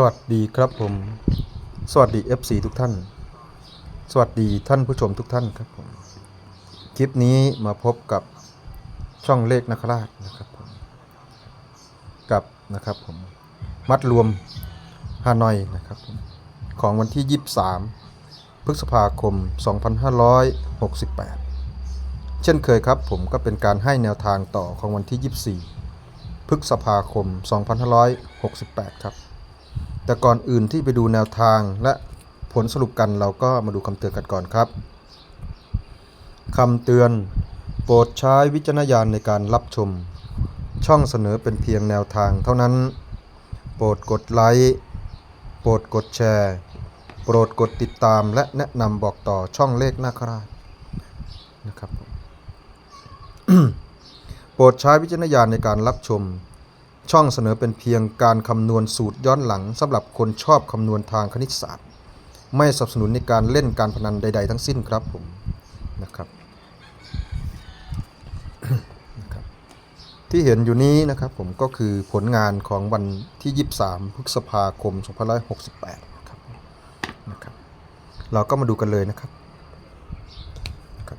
สวัสดีครับผม สวัสดี FC ทุกท่าน สวัสดีท่านผู้ชมทุกท่านครับผม คลิปนี้มาพบกับช่องเลขนักราชนะครับผม กับนะครับผม มัดรวมฮานอยนะครับผม ของวันที่ 23 พฤษภาคม 2568 เช่นเคยครับผมก็เป็นการให้แนวทางต่อของวันที่ 24 พฤษภาคม 2568 ครับ แต่ก่อนอื่นที่ไปดูแนวทางและผลสรุปกันเราก็มาดูคำเตือนกันก่อนครับคำเตือนโปรดใช้วิจารณญาณในการรับชม ช่องเสนอเป็นเพียงแนวทางเท่านั้น โปรดกดไลค์โปรดกดแชร์ โปรดกดติดตามและแนะนำบอกต่อช่องเลขนาคราชนะครับโปรดใช้วิจารณญาณในการรับชม ช่องเสนอเป็นเพียงการคำนวณสูตรย้อนหลังสำหรับคนชอบคำนวณทางคณิตศาสตร์ ไม่สนับสนุนในการเล่นการพนันใด ๆ ทั้งสิ้นครับผมนะครับที่เห็นอยู่นี้นะครับผมก็คือผลงานของวันที่ 23 พฤษภาคม 2568นะครับนะครับ เราก็มาดูกันเลยนะครับนะครับ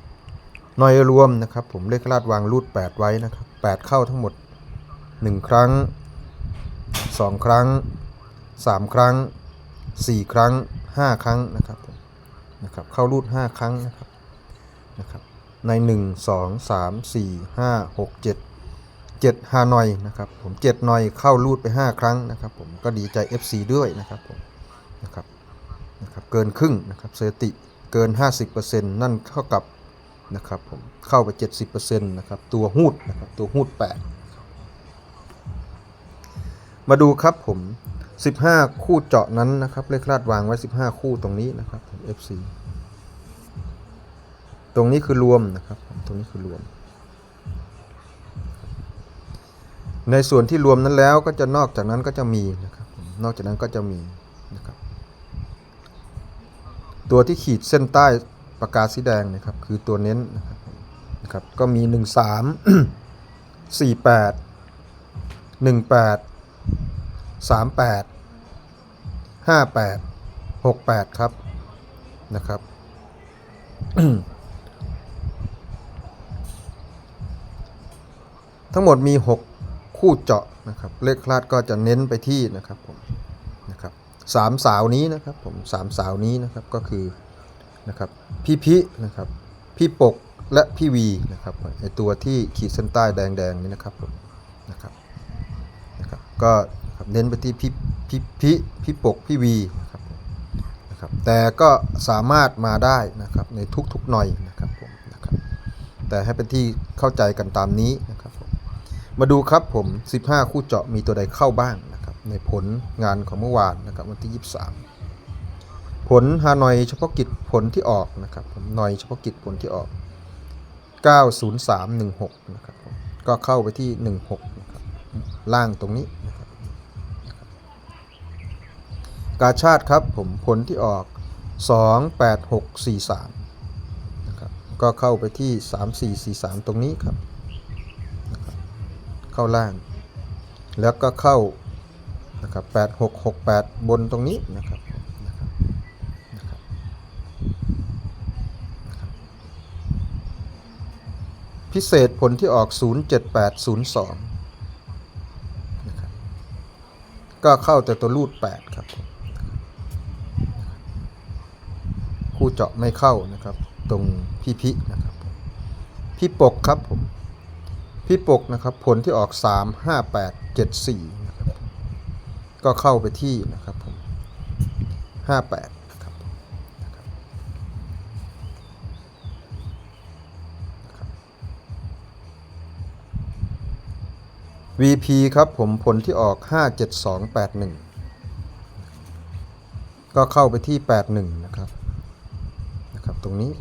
หน่วยรวมนะครับผมเลขลาดวางรูด 8 ไว้นะครับ 8 เข้าทั้งหมด 1 ครั้ง 2 ครั้ง 3 ครั้ง 4 ครั้ง 5 ครั้งนะครับนะครับเข้ารูด 5 ครั้งนะครับนะครับใน 1 2 3 4 5 6 7 7ฮานอยนะครับผม7หน่อยเข้ารูดไป 5 ครั้งนะครับผมก็ดีใจ FC ด้วยนะครับผมนะครับนะครับเกินครึ่งนะครับสถิติเกิน 50%นั่นเท่ากับนะครับผมเข้าไป 70%นะครับตัวหูดนะครับตัวหูด 8 มาดูครับผม 15 คู่เจาะนั้นนะครับ เลขคลาดวางไว้ 15 คู่ตรงนี้นะครับผม FC ตรงนี้คือรวมนะครับ ตรงนี้คือรวม ในส่วนที่รวมนั้นแล้วก็จะนอกจากนั้นก็จะมีนะครับ นอกจากนั้นก็จะมีนะครับ ตัวที่ขีดเส้นใต้ปากกาสีแดงนะครับ คือตัวเน้นนะครับผมนะครับ ก็มี 1 3 4 8 1 8 3 8 5 8 6 8 ครับนะครับทั้งหมดมี 6 คู่เจาะนะครับ เลขคลาดก็จะเน้นไปที่นะครับผมนะครับสามสาวนี้นะครับผมสามสาวนี้นะครับก็คือนะครับพี่พินะครับพี่ปกและพี่วีนะครับไอตัวที่ขีดเส้นใต้แดงๆนี้นะครับผมนะครับนะครับก็ นะครับเน้นไปที่พี่พี่พี่พี่ปกพี่วีนะครับนะครับแต่ก็สามารถมาได้นะครับในทุกๆหน่อยนะครับผมนะครับแต่ให้เป็นที่เข้าใจกันตามนี้นะครับผมมาดูครับผม 15 คู่เจาะมีตัวใดเข้าบ้างนะครับในผลงานของเมื่อวานนะครับวันที่ 23 ผลฮานอยเฉพาะกิจผลที่ออกนะครับผมหน่อยเฉพาะกิจผลที่ออก 90316 นะครับก็เข้าไปที่ 16 นะครับล่างตรงนี้นะครับ กาชาติครับผมผลที่ออก 28643นะครับก็เข้าไปที่ 3443 ตรงนี้ครับ เข้าล่าง แล้วก็เข้านะครับ8668 บนตรงนี้นะครับนะครับนะครับนะครับพิเศษผลที่ออก 07802 นะครับ ก็เข้าแต่ตัวรูด 8 ครับผม คู่เจาะไม่เข้านะครับ ตรงพี่พินะครับพี่ปกครับผมพี่ปกนะครับผลที่ออก 3 5 8 7 4นะครับก็เข้าไปที่นะครับผม58นะครับนะครับนะครับ VP ครับผมผลที่ออก 57281 ก็เข้าไปที่ 81 นะครับ ตรงนี้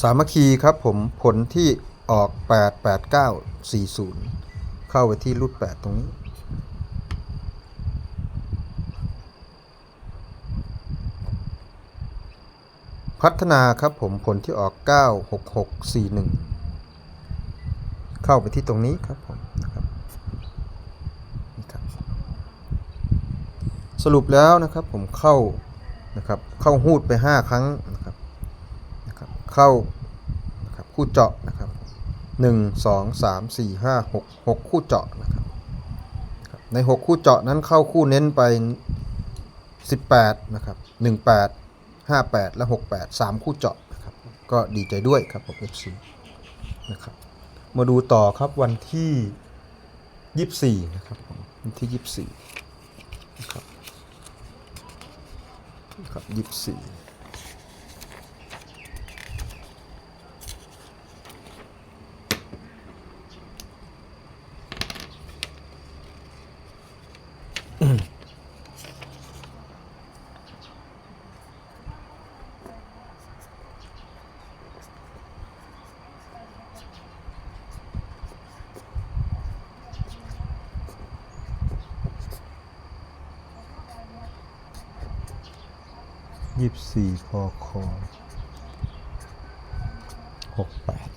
สามัคคีครับผมผลที่ออก 88940 เข้าไปที่รูด8ตรงนี้ พัฒนาครับผมผลที่ออก 96641 เข้าไปที่ตรงนี้ครับผมนะครับ รุปแล้วนะครับผมเข้านะครับเข้าหูดไป 5 ครั้งนะครับนะครับเข้านะครับคู่เจาะนะครับ1 2 3 4 5 6 6 คู่เจาะนะครับใน 6 คู่เจาะนั้นเข้าคู่เน้นไป 18นะครับ18 58 และ 68 3 คู่เจาะนะครับก็ดีใจด้วยครับผม FC นะครับมาดูต่อครับวันที่ 24นะครับวันที่ 24นะครับ ครับยี่สี่ ยี่สี่พอคอหกแปด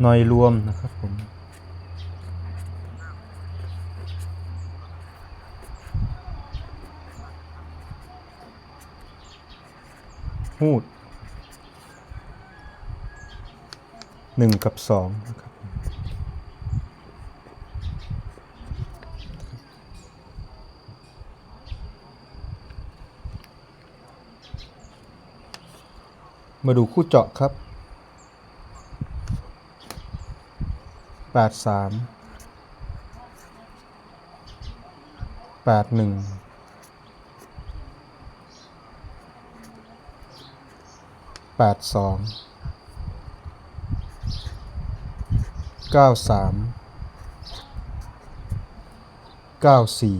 หน่อยรวมนะครับผมหูดหนึ่งกับสองนะครับ มาดูคู่เจาะครับแปดสามแปดหนึ่งแปดสองเก้าสามเก้าสี่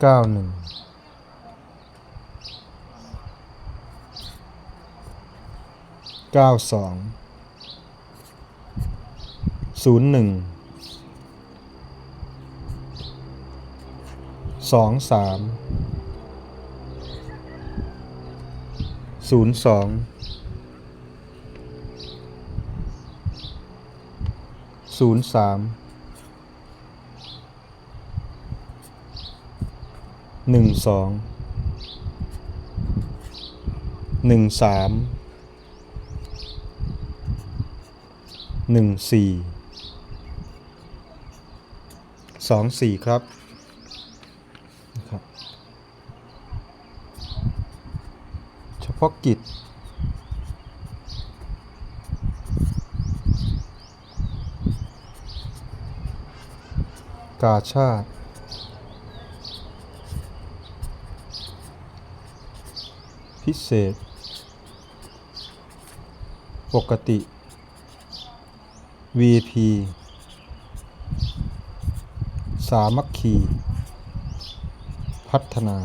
เก้าหนึ่ง เก้าสองศูนย์หนึ่งสองสามศูนย์สองศูนย์สามหนึ่งสองหนึ่งสาม หนึ่งสี่สองสี่ครับนะครับ เฉพาะกิจกาชาติพิเศษ ปกติ VP สามัคคี พัฒนา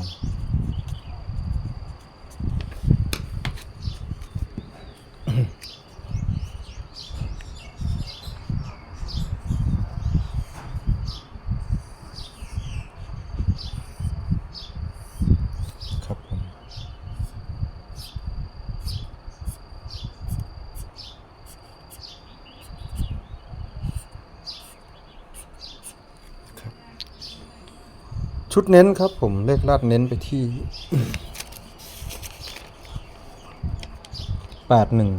ดเน้นครับผมเลขลาดเน้นไปที่แปดหนึ่ง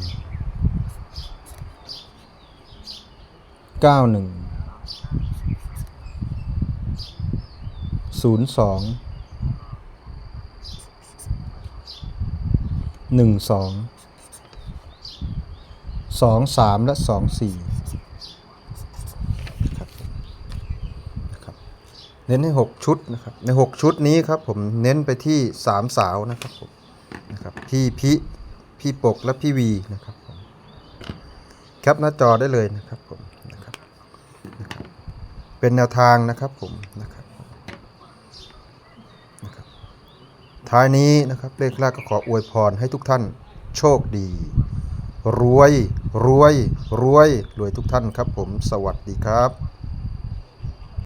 เก้าหนึ่งศูนย์สองหนึ่งสองสองสามและสองสี่ครับผมนะครับ เน้นให้6ชุดนะครับใน 6 ชุดนี้ครับผมเน้นไปที่ 3 สาวนะครับผมนะครับพี่พิพี่ปกและพี่วีนะครับผมแคปหน้าจอได้เลยนะครับผมนะครับเป็นแนวทางนะครับผมนะครับนะครับท้ายนี้นะครับเลขแรกก็ขออวยพรให้ทุกท่านโชคดี รวยรวยรวยรวยทุกท่านครับผมสวัสดีครับ